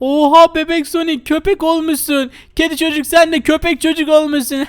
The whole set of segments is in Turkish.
Oha bebek Sonic köpek olmuşsun. Kedi çocuk sen de köpek çocuk olmuşsun.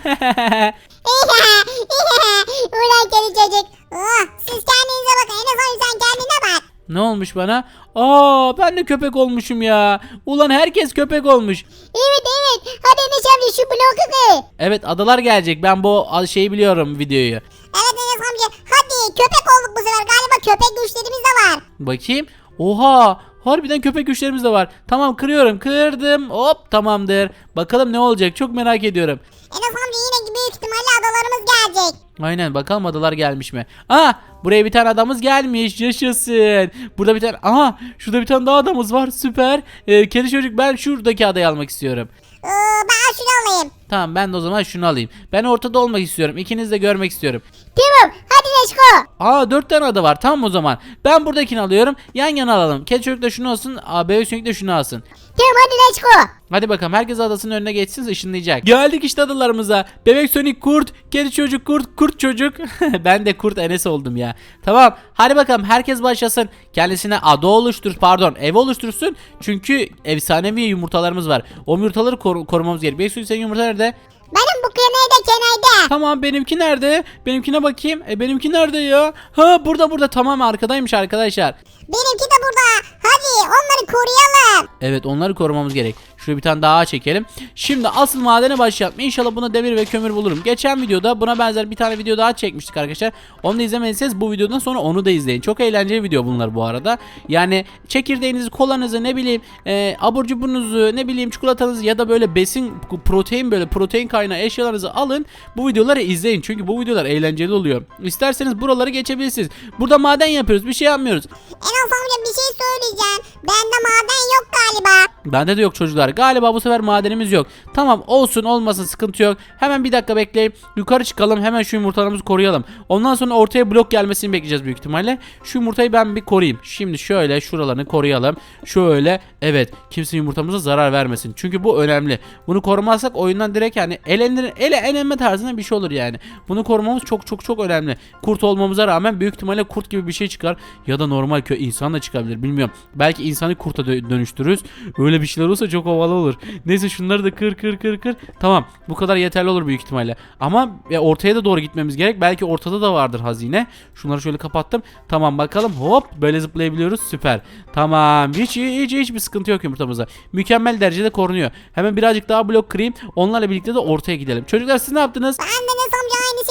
Ulan kedi çocuk. Oh, siz kendinize bakın. En azından sen kendine bak. ne olmuş bana? Aa ben de köpek olmuşum ya. Ulan herkes köpek olmuş. Evet evet. Hadi Enes amca şu bloku kır. Evet adalar gelecek. Ben bu şeyi biliyorum videoyu. Evet Enes amca. Hadi köpek olduk bu sefer. Galiba köpek güçlerimiz de var. Bakayım. Oha harbiden köpek güçlerimiz de var. Tamam kırıyorum kırdım. Hop tamamdır. Bakalım ne olacak çok merak ediyorum. Enes amca yine büyük ihtimalle adalarımız gelecek. Aynen bakalım adalar gelmiş mi? Aa buraya bir tane adamız gelmiş yaşasın. Burada bir tane aha şurada bir tane daha adamız var süper. Ee, kedi çocuk ben şuradaki adayı almak istiyorum. Ee, ben şunu alayım. Tamam ben de o zaman şunu alayım. Ben ortada olmak istiyorum. İkinizi de görmek istiyorum. Tamam. Hadi Neşko. Aa dört tane ada var tamam o zaman. Ben buradakini alıyorum. Yan yana alalım. Kedi çocuk da şunu alsın. Aa, bebek çocuk da şunu alsın. Tamam hadi Neşko. Hadi bakalım herkes adasının önüne geçsin ışınlayacak. Geldik işte adalarımıza. Bebek Sonic kurt, kedi çocuk kurt, kurt çocuk. ben de kurt Enes oldum ya. Tamam hadi bakalım herkes başlasın. Kendisine ada oluştur pardon ev oluştursun. Çünkü efsanevi yumurtalarımız var. O yumurtaları koru- korumamız gerekiyor. Bebek Sonic senin yumurta nerede? Benim bu kenayda kenayda. Tamam benimki nerede? Benimkine bakayım. E benimki nerede ya? Ha burada burada tamam arkadaymış arkadaşlar. Benimki de burada. Hadi onları koruyalım. Evet onları korumamız gerek. Şuraya bir tane daha çekelim. Şimdi asıl madene başlayalım. İnşallah buna demir ve kömür bulurum. Geçen videoda buna benzer bir tane video daha çekmiştik arkadaşlar. Onu da izlemediyseniz bu videodan sonra onu da izleyin. Çok eğlenceli video bunlar bu arada. Yani çekirdeğinizi, kolanızı ne bileyim e, abur cuburunuzu ne bileyim çikolatanızı ya da böyle besin protein böyle protein kaynağı eşyalarınızı alın. Bu videoları izleyin. Çünkü bu videolar eğlenceli oluyor. İsterseniz buraları geçebilirsiniz. Burada maden yapıyoruz. Bir şey yapmıyoruz. Enes amca bir şey söyleyeceğim. Bende maden yok galiba. Bende de yok çocuklar. Galiba bu sefer madenimiz yok. Tamam olsun olmasın sıkıntı yok. Hemen bir dakika bekleyin. Yukarı çıkalım. Hemen şu yumurtalarımızı koruyalım. Ondan sonra ortaya blok gelmesini bekleyeceğiz büyük ihtimalle. Şu yumurtayı ben bir koruyayım. Şimdi şöyle şuralarını koruyalım. Şöyle evet kimse yumurtamıza zarar vermesin. Çünkü bu önemli. Bunu korumazsak oyundan direkt yani elenir, ele elenme tarzında bir şey olur yani. Bunu korumamız çok çok çok önemli. Kurt olmamıza rağmen büyük ihtimalle kurt gibi bir şey çıkar. Ya da normal köy insan da çıkabilir bilmiyorum. Belki insanı kurta dö- dönüştürürüz. Öyle bir şeyler olsa çok havalı olur. Neyse şunları da kır kır kır kır. Tamam bu kadar yeterli olur büyük ihtimalle. Ama e, ortaya da doğru gitmemiz gerek. Belki ortada da vardır hazine. Şunları şöyle kapattım. Tamam bakalım hop böyle zıplayabiliyoruz. Süper. Tamam hiç hiç hiç bir sıkıntı yok yumurtamızda. Mükemmel derecede korunuyor. Hemen birazcık daha blok kırayım. Onlarla birlikte de ortaya gidelim. Çocuklar siz ne yaptınız? Ben de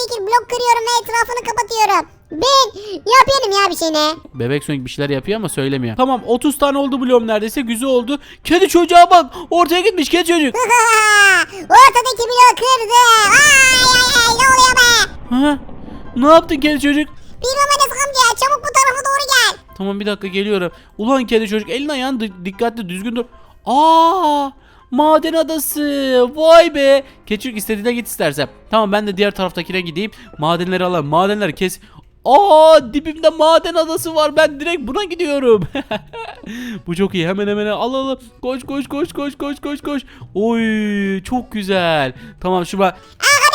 Şekilde blok kırıyorum ve etrafını kapatıyorum. Ben yapıyorum ya bir şeyini. Bebek Sonic bir şeyler yapıyor ama söylemiyor. Tamam 30 tane oldu bloğum neredeyse güzel oldu. Kedi çocuğa bak ortaya gitmiş kedi çocuk. Ortadaki bloğu kırdı. Ay ay ay ne oluyor be? Ha? Ne yaptın kedi çocuk? Bilmem Enes amca çabuk bu tarafa doğru gel. Tamam bir dakika geliyorum. Ulan kedi çocuk elini ayağını di- dikkatli düzgün dur. Aa! Maden adası. Vay be. Çocuk istediğine git istersen. Tamam ben de diğer taraftakine gideyim. Madenleri alalım. Madenler kes. Aa dibimde maden adası var. Ben direkt buna gidiyorum. Bu çok iyi. Hemen hemen al al. Koş koş koş koş koş koş koş. Oy çok güzel. Tamam şu ba-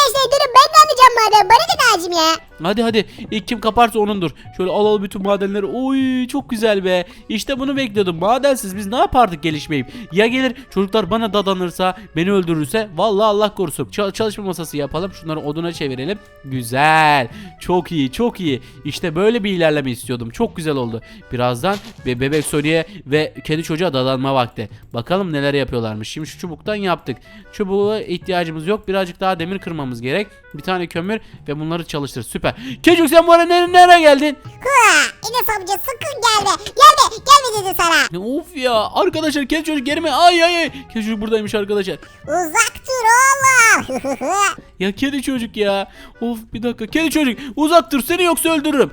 Arkadaşlar durun ben de alacağım madem. Bana da lazım ya. Hadi hadi ilk kim kaparsa onundur. Şöyle al al bütün madenleri. Oy çok güzel be. İşte bunu bekliyordum. Madensiz biz ne yapardık gelişmeyip? Ya gelir çocuklar bana dadanırsa, beni öldürürse vallahi Allah korusun. Ç- çalışma masası yapalım. Şunları oduna çevirelim. Güzel. Çok iyi, çok iyi. İşte böyle bir ilerleme istiyordum. Çok güzel oldu. Birazdan ve bebek Sony'e ve kedi çocuğa dadanma vakti. Bakalım neler yapıyorlarmış. Şimdi şu çubuktan yaptık. Çubuğa ihtiyacımız yok. Birazcık daha demir kırmamız gerek. Bir tane kömür ve bunları çalıştır. Süper. Çocuk sen bu ara nere- nereye geldin? Enes amca sakın gelme. Gelme gelme dedi sana. Of ya arkadaşlar kedi çocuk gelme ay ay ay kedi çocuk buradaymış arkadaşlar Uzak dur oğlum. ya kedi çocuk ya of bir dakika kedi çocuk uzak dur seni yoksa öldürürüm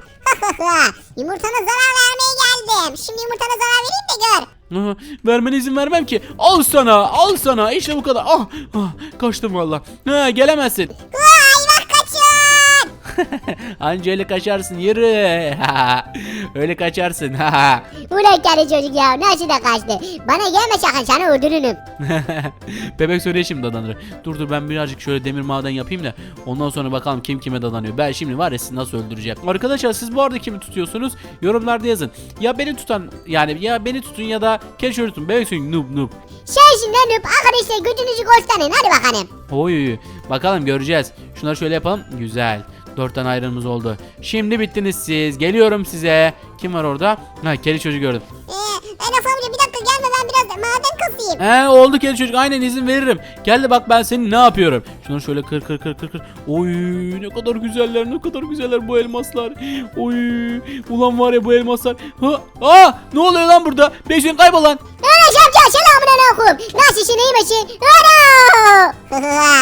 Yumurtana zarar vermeye geldim. Şimdi yumurtana zarar vereyim de gör. Aha, vermene izin vermem ki. Al sana al sana. İşte bu kadar. Ah, ah. Kaçtım valla ha, gelemezsin. Kaçın. Anca öyle kaçarsın yürü. öyle kaçarsın. Ulan kedi çocuk ya nasıl da kaçtı. Bana gelme sakın seni öldürürüm. Bebek söyle şimdi dadanır. Dur dur ben birazcık şöyle demir maden yapayım da ondan sonra bakalım kim kime dadanıyor. Ben şimdi var ya sizi nasıl öldüreceğim. Arkadaşlar siz bu arada kimi tutuyorsunuz? Yorumlarda yazın. Ya beni tutan yani ya beni tutun ya da keşke tutun. Bebek söyle noob noob. Sensin lan noob. arkadaşlar gücünüzü gösterin hadi bakalım. Oy bakalım göreceğiz. Şunları şöyle yapalım. Güzel. Dört tane oldu. Şimdi bittiniz siz. Geliyorum size. Kim var orada? Ha kedi çocuğu gördüm. Ee, Enes amca bir dakika gelme ben biraz maden kasayım. He oldu kedi çocuk aynen izin veririm. Gel de bak ben senin ne yapıyorum. Şunları şöyle kır kır kır kır kır. Oy ne kadar güzeller ne kadar güzeller bu elmaslar. Oy ulan var ya bu elmaslar. Ha, aa ne oluyor lan burada? Beşin kaybol lan. Enes amca selamun aleyküm. Nasılsın iyi misin? Ana!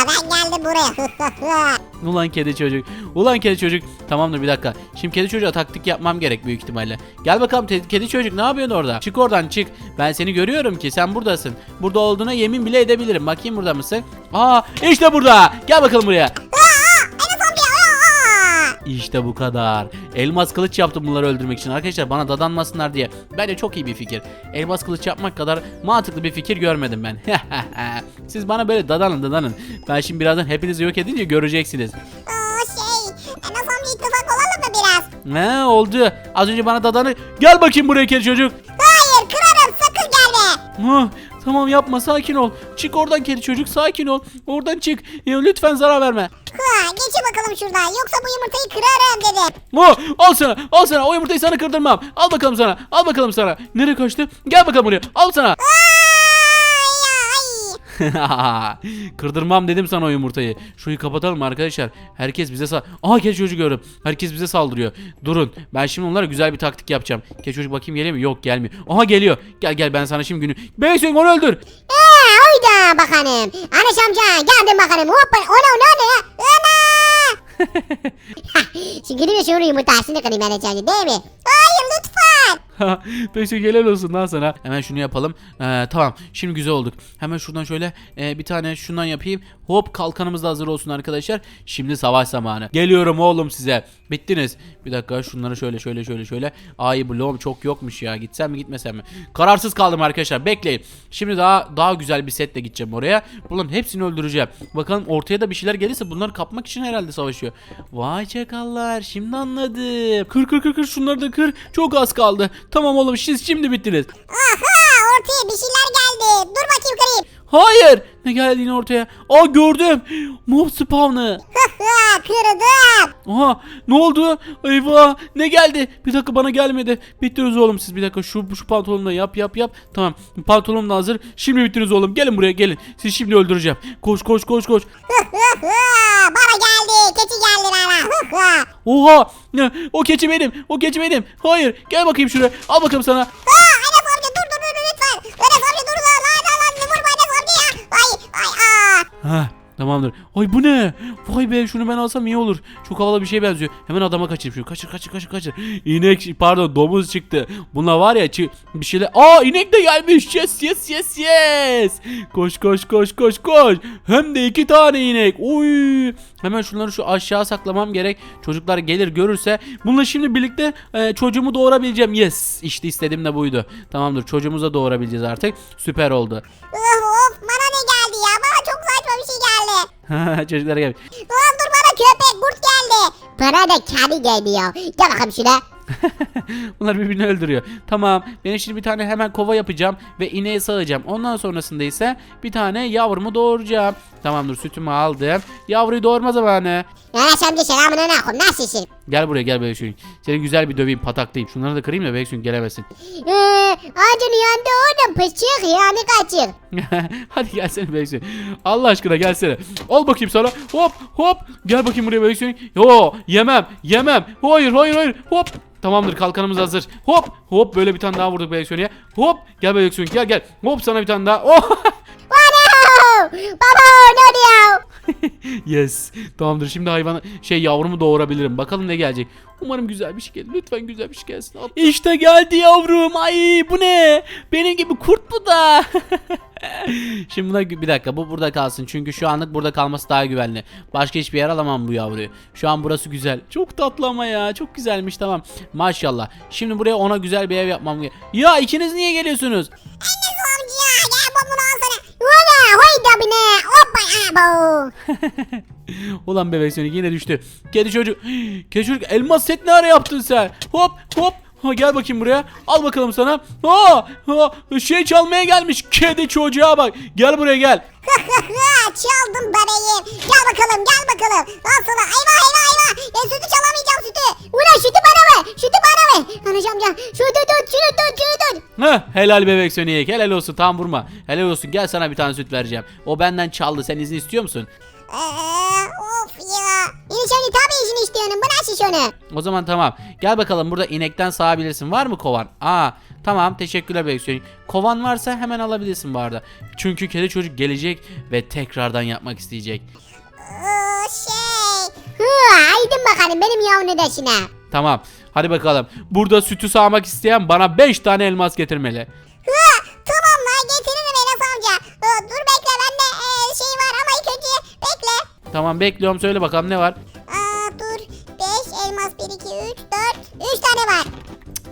ben geldim buraya. Ulan kedi çocuk. Ulan kedi çocuk. Tamamdır bir dakika. Şimdi kedi çocuğa taktik yapmam gerek büyük ihtimalle. Gel bakalım kedi çocuk ne yapıyorsun orada? Çık oradan çık. Ben seni görüyorum ki sen buradasın. Burada olduğuna yemin bile edebilirim. Bakayım burada mısın? Aa işte burada. Gel bakalım buraya. İşte bu kadar. Elmas kılıç yaptım bunları öldürmek için arkadaşlar bana dadanmasınlar diye. Bence çok iyi bir fikir. Elmas kılıç yapmak kadar mantıklı bir fikir görmedim ben. Siz bana böyle dadanın dadanın. Ben şimdi birazdan hepinizi yok edince göreceksiniz. Aa, şey Enes amca ittifak olalım mı biraz? Ne oldu? Az önce bana dadanı... Gel bakayım buraya kedi çocuk. Hayır kırarım sakın gelme. Tamam yapma sakin ol. Çık oradan kedi çocuk sakin ol. Oradan çık. Ya, lütfen zarar verme. Ha, geçin bakalım şuradan yoksa bu yumurtayı kırarım dedi. Mu al sana al sana o yumurtayı sana kırdırmam. Al bakalım sana al bakalım sana. Nereye kaçtı? Gel bakalım buraya al sana. Ay. Kırdırmam dedim sana o yumurtayı. Şurayı kapatalım arkadaşlar. Herkes bize sal... Aha keçi çocuk gördüm. Herkes bize saldırıyor. Durun. Ben şimdi onlara güzel bir taktik yapacağım. Keçi çocuk bakayım geliyor mu? Yok gelmiyor. Aha geliyor. Gel gel ben sana şimdi günü... Beysun onu öldür. Ee, oyda bakalım. Enes amca geldim bakalım. Hoppa ona ona ne? Ana. Şimdi bir şu yumurtasını kırayım Enes amca değil mi? Hayır lütfen. Beysun helal olsun lan sana. Hemen şunu yapalım. Ee, tamam. Şimdi güzel olduk. Hemen şuradan şöyle e, bir tane şundan yapayım. Hop kalkanımız da hazır olsun arkadaşlar. Şimdi savaş zamanı. Geliyorum oğlum size. Bittiniz. Bir dakika şunları şöyle şöyle şöyle şöyle. Ay bloğum çok yokmuş ya. Gitsem mi gitmesem mi? Kararsız kaldım arkadaşlar. Bekleyin. Şimdi daha daha güzel bir setle gideceğim oraya. Bunların hepsini öldüreceğim. Bakalım ortaya da bir şeyler gelirse bunları kapmak için herhalde savaşıyor. Vay çakallar. Şimdi anladım. Kır kır kır kır şunları da kır. Çok az kaldı. Tamam oğlum siz şimdi bittiniz. Aha ortaya bir şeyler geldi. Dur bakayım kırayım. Hayır. Ne geldi yine ortaya? Aa gördüm. Mob spawn'ı. Kırdım. Aha ne oldu? Eyvah ne geldi? Bir dakika bana gelmedi. Bittiniz oğlum siz bir dakika şu şu pantolonu da yap yap yap. Tamam pantolonum da hazır. Şimdi bittiniz oğlum. Gelin buraya gelin. Sizi şimdi öldüreceğim. Koş koş koş koş. Bana geldi. Keçi geldi bana. Oha? O keçi benim. O keçi benim. Hayır gel bakayım şuraya. Al bakalım sana. Aa. Ha tamamdır. Ay bu ne? Vay be şunu ben alsam iyi olur. Çok havalı bir şeye benziyor. Hemen adama kaçayım şunu. Kaçır kaçır kaçır kaçır. İnek pardon domuz çıktı. Bunlar var ya bir şeyler. Aa inek de gelmiş. Yes yes yes yes. Koş koş koş koş koş. Hem de iki tane inek. Uy. Hemen şunları şu aşağı saklamam gerek. Çocuklar gelir görürse. Bununla şimdi birlikte e, çocuğumu doğurabileceğim. Yes. İşte istediğim de buydu. Tamamdır çocuğumuzu da doğurabileceğiz artık. Süper oldu. Of of bana ne geldi ya? Bana çok saçma bir şey geldi. Çocuklar gel. Ulan dur bana köpek kurt geldi. Bana da kedi geldi ya. Gel bakalım şuna. Bunlar birbirini öldürüyor. Tamam. Ben şimdi bir tane hemen kova yapacağım ve ineği sağacağım. Ondan sonrasında ise bir tane yavrumu doğuracağım. Tamamdır sütümü aldım. Yavruyu doğurma zamanı. Enes amca selamun aleyküm. Nasılsın? Gel buraya gel Bebek Sonic. Seni güzel bir döveyim pataklayayım. Şunları da kırayım da Bebek Sonic gelemesin. Ee, ağacın yanında orada pıçık yani kaçık. Hadi gelsene Bebek Sonic. Allah aşkına gelsene. Al bakayım sana. Hop hop. Gel bakayım buraya Bebek Sonic. Yo yemem yemem. Hayır hayır hayır. Hop. Tamamdır kalkanımız hazır. Hop hop böyle bir tane daha vurduk Bebek Sonic'e. Hop gel Bebek Sonic gel gel. Hop sana bir tane daha. Oh. Baba ne oluyor? yes. Tamamdır. Şimdi hayvanı şey yavrumu doğurabilirim. Bakalım ne gelecek. Umarım güzel bir şey gelir. Lütfen güzel bir şey gelsin. İşte geldi yavrum. Ay bu ne? Benim gibi kurt bu da. Şimdi buna bir dakika bu burada kalsın çünkü şu anlık burada kalması daha güvenli. Başka hiçbir yer alamam bu yavruyu. Şu an burası güzel. Çok tatlı ama ya çok güzelmiş tamam. Maşallah. Şimdi buraya ona güzel bir ev yapmam gerek. Ya ikiniz niye geliyorsunuz? Enes hoy da bine. Hoppa abo. Ulan bebek sönük yine düştü. Kedi çocuk. Kedi çocuk elmas set ne ara yaptın sen? Hop hop. Ha, gel bakayım buraya. Al bakalım sana. Ha, ha, şey çalmaya gelmiş. Kedi çocuğa bak. Gel buraya gel. Çaldım bebeğim. Gel bakalım gel bakalım. Al sana eyvah eyvah eyvah. Ben sütü çalamayacağım sütü. Ulan sütü bana ver. Sütü bana ver. Anacığım amca şunu tut şunu tut şunu tut. Heh, helal bebek sönük. Helal olsun. Tam vurma. Helal olsun. Gel sana bir tane süt vereceğim. O benden çaldı. Sen izni istiyor musun? Ee, of ya. İnişani tabii işini istiyorum. Bırak şiş onu. O zaman tamam. Gel bakalım burada inekten sağabilirsin. Var mı kovan? Aa tamam teşekkürler bebek sönük. Kovan varsa hemen alabilirsin bu arada. Çünkü kedi çocuk gelecek ve tekrardan yapmak isteyecek. Ee, şey. Hı, aydın bakalım benim yavru deşine. Tamam. Hadi bakalım. Burada sütü sağmak isteyen bana 5 tane elmas getirmeli. Tamam bekliyorum. Söyle bakalım ne var? Aa, dur. 5 elmas 1 2 3 4 3 tane var.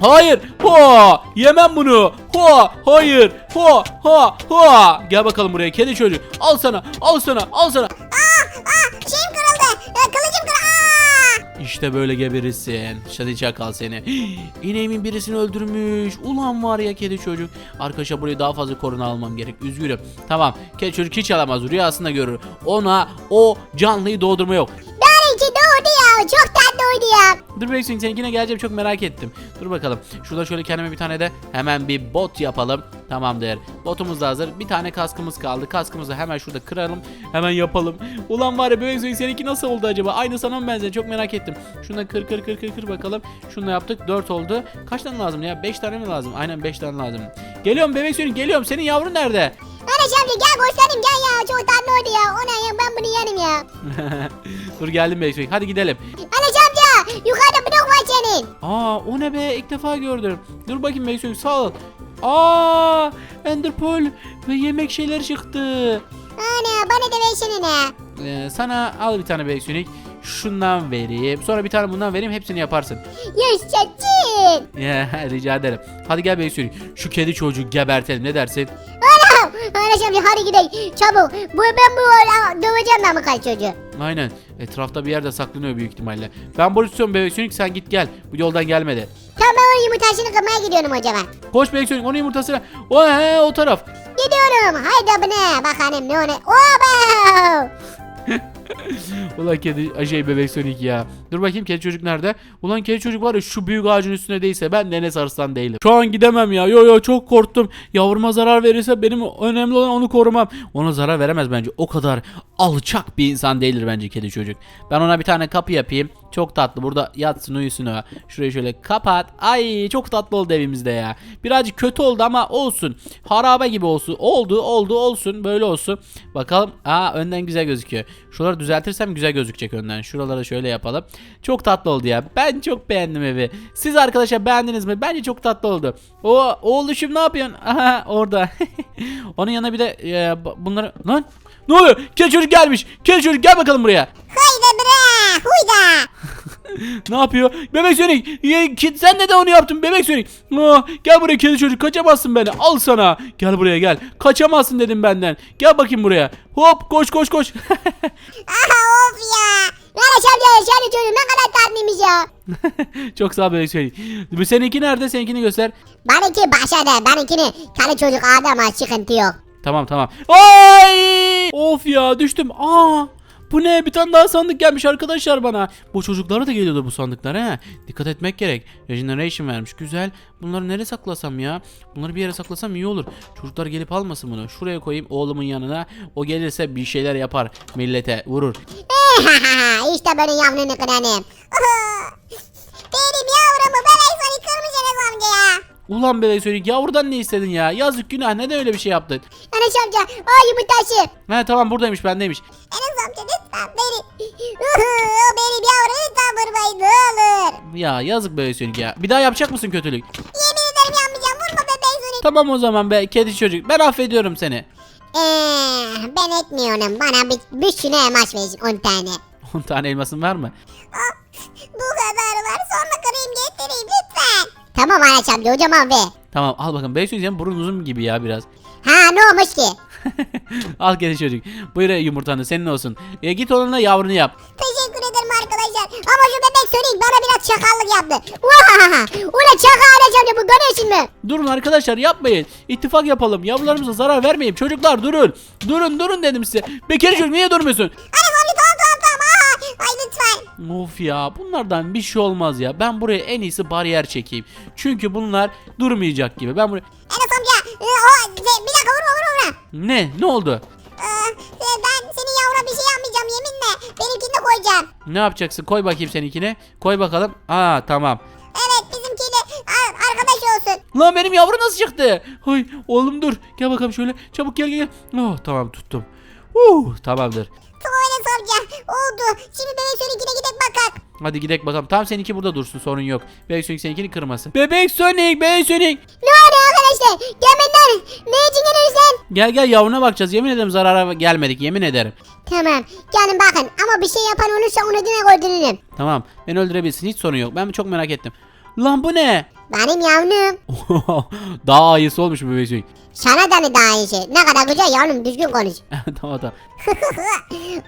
Hayır. Ha! Yemem bunu. Ha! Hayır. Ha! Ha! Ha! Gel bakalım buraya kedi çocuk. Al sana. Al sana. Al sana. İşte böyle geberirsin. Şadi çakal seni. İneğimin birisini öldürmüş. Ulan var ya kedi çocuk. Arkadaşlar burayı daha fazla koruna almam gerek. Üzgünüm. Tamam. Kedi çocuk hiç alamaz. Rüyasında görür. Ona o canlıyı doğdurma yok. Benimki doğdu ya. Çok ya. Dur Beksin seninkine geleceğim çok merak ettim. Dur bakalım. Şurada şöyle kendime bir tane de hemen bir bot yapalım. Tamamdır. Botumuz da hazır. Bir tane kaskımız kaldı. Kaskımızı hemen şurada kıralım. Hemen yapalım. Ulan var ya Beksin seninki nasıl oldu acaba? Aynı sana mı benziyor? Çok merak ettim. Şunu da kır kır kır kır kır bakalım. Şunu da yaptık. 4 oldu. Kaç tane lazım ya? 5 tane mi lazım? Aynen 5 tane lazım. Geliyorum bebek suyun geliyorum. Senin yavrun nerede? Enes amca gel göstereyim gel ya. Çok tatlı oldu ya. Ona ya ben bunu yerim ya. Dur geldim bebek suyun. Hadi gidelim. Amca yukarıda blok var senin. Aa o ne be ilk defa gördüm. Dur bakayım Beysoy sağ ol. Aa Enderpearl ve yemek şeyler çıktı. Ana bana da versene ne. Ee, sana al bir tane Beysoy. Şundan vereyim. Sonra bir tane bundan vereyim. Hepsini yaparsın. Yaşasın. Ya rica ederim. Hadi gel Beysoy. Şu kedi çocuğu gebertelim. Ne dersin? Anam. Enes amca hadi gidelim. Çabuk. Bu, ben bu döveceğim ben bu kaç çocuğu. Aynen. Etrafta bir yerde saklanıyor büyük ihtimalle. Ben burada tutuyorum Beysoy. Sen git gel. Bu yoldan gelmedi. Tamam ben onun yumurtasını kırmaya gidiyorum zaman. Koş Beysoy. Onun yumurtasına. O he o taraf. Gidiyorum. Haydi abone. Bakalım ne o ne. Oba. Ulan kedi acayip bebek Sonic ya. Dur bakayım kedi çocuk nerede? Ulan kedi çocuk var ya şu büyük ağacın üstünde değilse ben Enes Arslan değilim. Şu an gidemem ya. Yo yo çok korktum. Yavruma zarar verirse benim önemli olan onu korumam. Ona zarar veremez bence. O kadar alçak bir insan değildir bence kedi çocuk. Ben ona bir tane kapı yapayım. Çok tatlı. Burada yatsın uyusun o. Şurayı şöyle kapat. Ay çok tatlı oldu evimizde ya. Birazcık kötü oldu ama olsun. Harabe gibi olsun. Oldu oldu olsun. Böyle olsun. Bakalım. Aa önden güzel gözüküyor. Şuraları düzeltirsem güzel gözükecek önden. Şuraları şöyle yapalım. Çok tatlı oldu ya. Ben çok beğendim evi. Siz arkadaşlar beğendiniz mi? Bence çok tatlı oldu. O oğluşum ne yapıyorsun? Aha orada. Onun yanına bir de e, bu- bunları... Lan ne oluyor? Kedi çocuk gelmiş. Kedi çocuk gel bakalım buraya. Bre. Huyda. Ne yapıyor? Bebek Sonic. Ye, ki- sen neden onu yaptın bebek Sonic? Ah, gel buraya kedi çocuk kaçamazsın beni. Al sana. Gel buraya gel. Kaçamazsın dedim benden. Gel bakayım buraya. Hop koş koş koş. Aha of ya. Enes amca yaşanı çocuğu ne kadar tatlıymış ya. Çok sağ ol bebek Sonic. Bu seninki nerede? Seninkini göster. Benimki başladı. Benimkini karı çocuk adama sıkıntı yok. Tamam tamam. Ay! Of ya düştüm. Aa! Bu ne? Bir tane daha sandık gelmiş arkadaşlar bana. Bu çocuklara da geliyordu bu sandıklar he. Dikkat etmek gerek. Regeneration vermiş. Güzel. Bunları nereye saklasam ya? Bunları bir yere saklasam iyi olur. Çocuklar gelip almasın bunu. Şuraya koyayım oğlumun yanına. O gelirse bir şeyler yapar. Millete vurur. işte benim yavrunu kıranım. benim yavrumu bebek seni kırmış Enes amca ya. Ulan bebek Sonic yavrudan ne istedin ya? Yazık günah neden öyle bir şey yaptın? Enes amca o yumurtası. He tamam buradaymış bendeymiş. Enes amca lütfen beni. o benim yavrum lütfen vurmayın ne olur. Ya yazık bebek Sonic ya. Bir daha yapacak mısın kötülük? Yemin ederim yanmayacağım vurma bebek seni. Tamam o zaman be kedi çocuk. Ben affediyorum seni. Eee ben etmiyorum. Bana bir, bir şuna emaç verin 10 tane. 10 tane elmasın var mı? Bu kadar var sonra kırayım getireyim lütfen. Tamam Anaç amca hocam abi. Tamam al bakalım. Beysun senin burun uzun gibi ya biraz. Ha ne olmuş ki? al kedi çocuk. Buyur yumurtanı senin olsun. E, git onunla yavrunu yap. Teşekkür ederim arkadaşlar. Ama şu bebek Sonic bana biraz çakallık yaptı. Vahaha. Ula çaka Anaç amca bu görüyorsun mu? Durun arkadaşlar yapmayın. İttifak yapalım. Yavrularımıza zarar vermeyin. Çocuklar durun. Durun durun dedim size. Bekir çocuk niye durmuyorsun? Anaç amca tamam tamam tamam. Aha. Ay lütfen. Of ya bunlardan bir şey olmaz ya. Ben buraya en iyisi bariyer çekeyim. Çünkü bunlar durmayacak gibi. Ben buraya... Enes amca. e, o, şey, bir dakika vurma vurma vurma. Ne? Ne oldu? Ee, e, ben senin yavruna bir şey yapmayacağım yeminle. Benimkini de koyacağım. Ne yapacaksın? Koy bakayım seninkine. Koy bakalım. Aa tamam. Evet bizimkiyle a- arkadaş olsun. Lan benim yavru nasıl çıktı? Hay oğlum dur. Gel bakalım şöyle. Çabuk gel gel. gel. Oh tamam tuttum. Uh tamamdır. Amca oldu. Şimdi bebek Sonic'ine gidip bakak. Hadi gidelim bakalım. Tamam seninki burada dursun sorun yok. Bebek Sonic seninkini kırmasın. Bebek Sonic, Bebek Sonic. Ne oldu arkadaşlar? Gelmenler. Ne için geliyorsun? Gel gel yavruna bakacağız. Yemin ederim zarara gelmedik. Yemin ederim. Tamam. Gelin bakın ama bir şey yapan olursa onu yine öldürürüm. Tamam. Beni öldürebilirsin. Hiç sorun yok. Ben çok merak ettim. Lan bu ne? Benim yavrum. Daha ayısı olmuş bebek Sonic. Sana da ne daha iyi şey. Ne kadar güzel yavrum düzgün konuş. tamam tamam.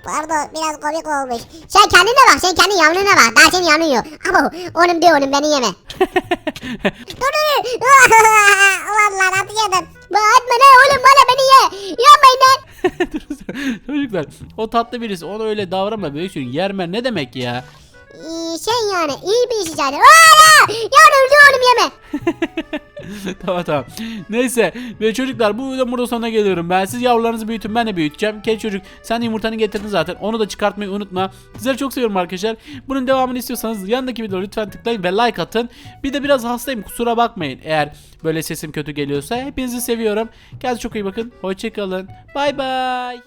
Pardon biraz komik olmuş. Sen kendine bak sen kendi yavruna bak. Daha senin yavrun yok. Ama onun diyor onun beni yeme. dur dur dur. Ulan lan atıyordun. Bağırtma lan oğlum bana beni ye. Yapmayın lan. Çocuklar o tatlı birisi ona öyle davranma bebek Sonic. Yermen ne demek ya? Ee, şey yani iyi bir iş yani. Aa, yavrum diyor oğlum yeme. tamam tamam. Neyse ve çocuklar bu videonun burada sonuna geliyorum ben. Siz yavrularınızı büyütün ben de büyüteceğim. Kedi çocuk sen yumurtanı getirdin zaten. Onu da çıkartmayı unutma. Sizleri çok seviyorum arkadaşlar. Bunun devamını istiyorsanız yanındaki videoya lütfen tıklayın ve like atın. Bir de biraz hastayım kusura bakmayın. Eğer böyle sesim kötü geliyorsa hepinizi seviyorum. Kendinize çok iyi bakın. Hoşçakalın. Bay bay.